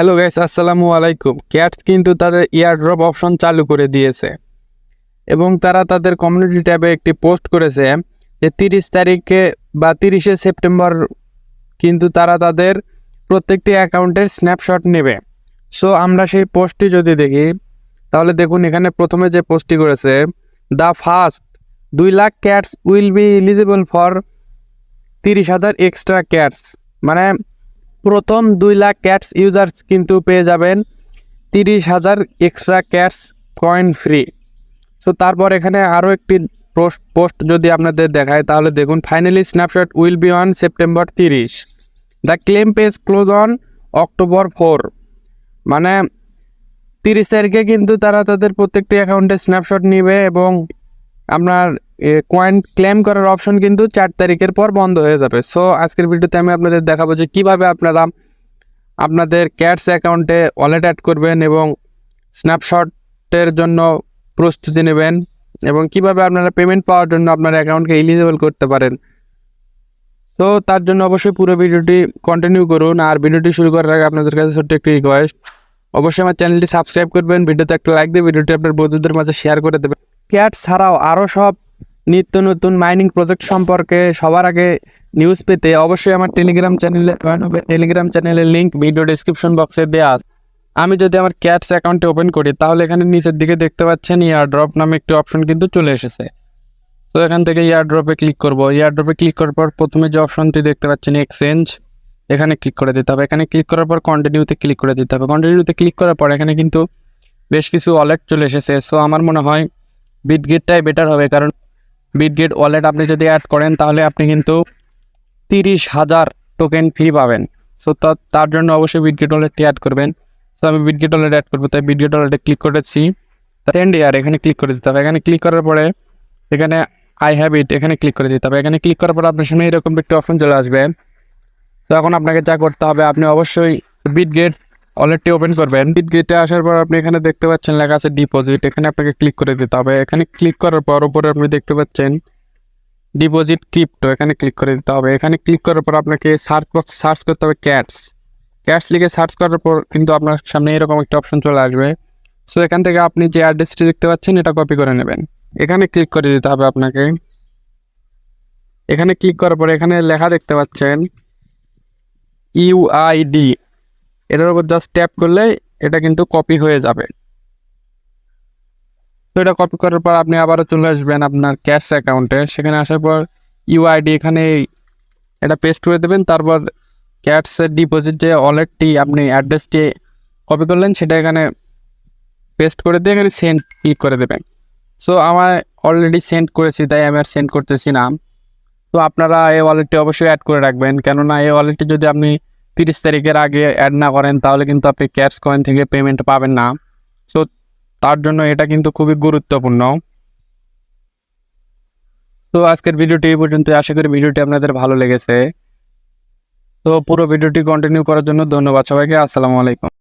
Hello guys আসসালামু আলাইকুম। Cats কিন্তু তাদের ইয়ারড্রপ অপশন চালু করে দিয়েছে। এবং তারা তাদের কমিউনিটি ট্যাবে একটি পোস্ট করেছে যে তিরিশ তারিখে বা তিরিশে সেপ্টেম্বর কিন্তু তারা তাদের প্রত্যেকটি অ্যাকাউন্টের স্ন্যাপশট নেবে। সো আমরা সেই পোস্টটি যদি দেখি, তাহলে দেখুন এখানে প্রথমে যে পোস্টটি করেছে দ্য ফার্স্ট দুই lakh cats will be eligible for তিরিশ হাজার এক্সট্রা ক্যাটস মানে প্রথম দুই লাখ ক্যাটস ইউজার্স কিন্তু পেয়ে যাবেন তিরিশ হাজার extra cats coin free. So তারপর এখানে আরও একটি পোস্ট পোস্ট যদি আপনাদের দেখায়, তাহলে দেখুন, finally snapshot will be on September তিরিশ। The claim page close on October four. মানে তিরিশ তারিখে কিন্তু তারা তাদের প্রত্যেকটি অ্যাকাউন্টে স্ন্যাপশট নিবে এবং আপনার কয়েন ক্লেম করার অপশন কিন্তু চার তারিখের পর বন্ধ হয়ে যাবে। সো আজকের ভিডিওতে আমি আপনাদের দেখাবো যে কীভাবে আপনারা আপনাদের ক্যাটস অ্যাকাউন্টে ওয়ালেট অ্যাড করবেন এবং স্ন্যাপশটের জন্য প্রস্তুতি নেবেন এবং কীভাবে আপনারা পেমেন্ট পাওয়ার জন্য আপনার অ্যাকাউন্টকে এলিজিবল করতে পারেন। তো তার জন্য অবশ্যই পুরো ভিডিওটি কন্টিনিউ করুন। আর ভিডিওটি শুরু করার আগে আপনাদের কাছে ছোট্ট একটি রিকোয়েস্ট অবশ্যই আমার চ্যানেলটি সাবস্ক্রাইব করবেন। ভিডিওতে একটা লাইক দিয়ে ভিডিওটি আপনার বন্ধুদের মাঝে শেয়ার করে দেবেন। ক্যাট ছাড়াও আরও সব নিত্য নতুন মাইনিং প্রজেক্ট সম্পর্কে সবার আগে নিউজ পেতে অবশ্যই আমার টেলিগ্রাম চ্যানেলে জয়েন হবে। টেলিগ্রাম চ্যানেলের লিঙ্ক ভিডিও ডিসক্রিপশন বক্সে দেওয়া আমি যদি আমার ক্যাটস অ্যাকাউন্টে ওপেন করি, তাহলে এখানে নিচের দিকে দেখতে পাচ্ছেন ইয়ার ড্রপ নামে একটি অপশন কিন্তু চলে এসেছে। তো এখান থেকে ইয়ার ড্রপে ক্লিক করব। ইয়ার ড্রপে ক্লিক করার পর প্রথমে যে অপশনটি দেখতে পাচ্ছেন এক্সচেঞ্জ এখানে ক্লিক করে দিতে হবে। এখানে ক্লিক করার পর কন্টিনিউতে ক্লিক করে দিতে হবে। কন্টিনিউতে ক্লিক করার পর এখানে কিন্তু বেশ কিছু ওয়ালেট চলে এসেছে। সো আমার মনে হয় বিটগেটটাই বেটার হবে। কারণ বিটগেট ওয়ালেট আপনি যদি অ্যাড করেন, তাহলে আপনি কিন্তু তিরিশ হাজার টোকেন ফ্রি পাবেন। সো তার জন্য অবশ্যই বিটগেট ওয়ালেটটি অ্যাড করবেন। তো আমি বিটগেট ওয়ালেট অ্যাড করব, তাই বিটগেট ওয়ালেটে ক্লিক করেছি। সেন্ড ইয়ার এখানে ক্লিক করে দিতে হবে। এখানে ক্লিক করার পরে এখানে আই হ্যাভ ইট এখানে ক্লিক করে দিতে হবে। এখানে ক্লিক করার পর আপনার সামনে এরকম একটি অপশন চলে আসবে। তো এখন আপনাকে যা করতে হবে, আপনি অবশ্যই বিটগেট ওয়ালেটটি ওপেন করবেন বিটগেটে আসার পর আপনি এখানে দেখতে পাচ্ছেন লেখা আছে ডিপোজিট এখানে আপনাকে ক্লিক করে দিতে হবে। এখানে ক্লিক করার পর উপরে আপনি দেখতে পাচ্ছেন ডিপোজিট ক্রিপ্টো এখানে ক্লিক করে দিতে হবে। এখানে ক্লিক করার পর আপনাকে সার্চ বক্স সার্চ করতে হবে ক্যাটস ক্যাটস লিখে সার্চ করার পর কিন্তু আপনার সামনে এরকম একটা অপশন চলে আসবে। সো এখান থেকে আপনি যে অ্যাড্রেসটি দেখতে পাচ্ছেন, এটা কপি করে নেবেন। এখানে ক্লিক করে দিতে হবে আপনাকে। এখানে ক্লিক করার পর এখানে লেখা দেখতে পাচ্ছেন ইউআইডি এটার উপর জাস্ট ট্যাপ করলে এটা কিন্তু কপি হয়ে যাবে। তো এটা কপি করার পর আপনি আবারও চলে আসবেন আপনার ক্যাশ অ্যাকাউন্টে সেখানে আসার পর ইউআইডি এখানে এটা পেস্ট করে দেবেন। তারপর ক্যাটসের ডিপোজিট যে ওয়ালেটটি আপনি অ্যাড্রেসটি কপি করলেন, সেটা এখানে পেস্ট করে দিয়ে এখানে সেন্ড ক্লিক করে দেবেন। সো আমার অলরেডি সেন্ড করেছি, তাই আমি আর সেন্ড করতেছি না। তো আপনারা এই ওয়ালেটটি অবশ্যই অ্যাড করে রাখবেন। কেননা এই ওয়ালেটটি যদি আপনি তিরিশ তারিখের আগে অ্যাড না করেন, তাহলে কিন্তু আপনি ক্যাশ কয়েন থেকে পেমেন্ট পাবেন না। সো তার জন্য এটা কিন্তু খুবই গুরুত্বপূর্ণ। তো আজকের ভিডিওটি এই পর্যন্ত। আশা করি ভিডিওটি আপনাদের ভালো লেগেছে। তো পুরো ভিডিওটি কন্টিনিউ করার জন্য ধন্যবাদ সবাইকে। আসসালামু আলাইকুম।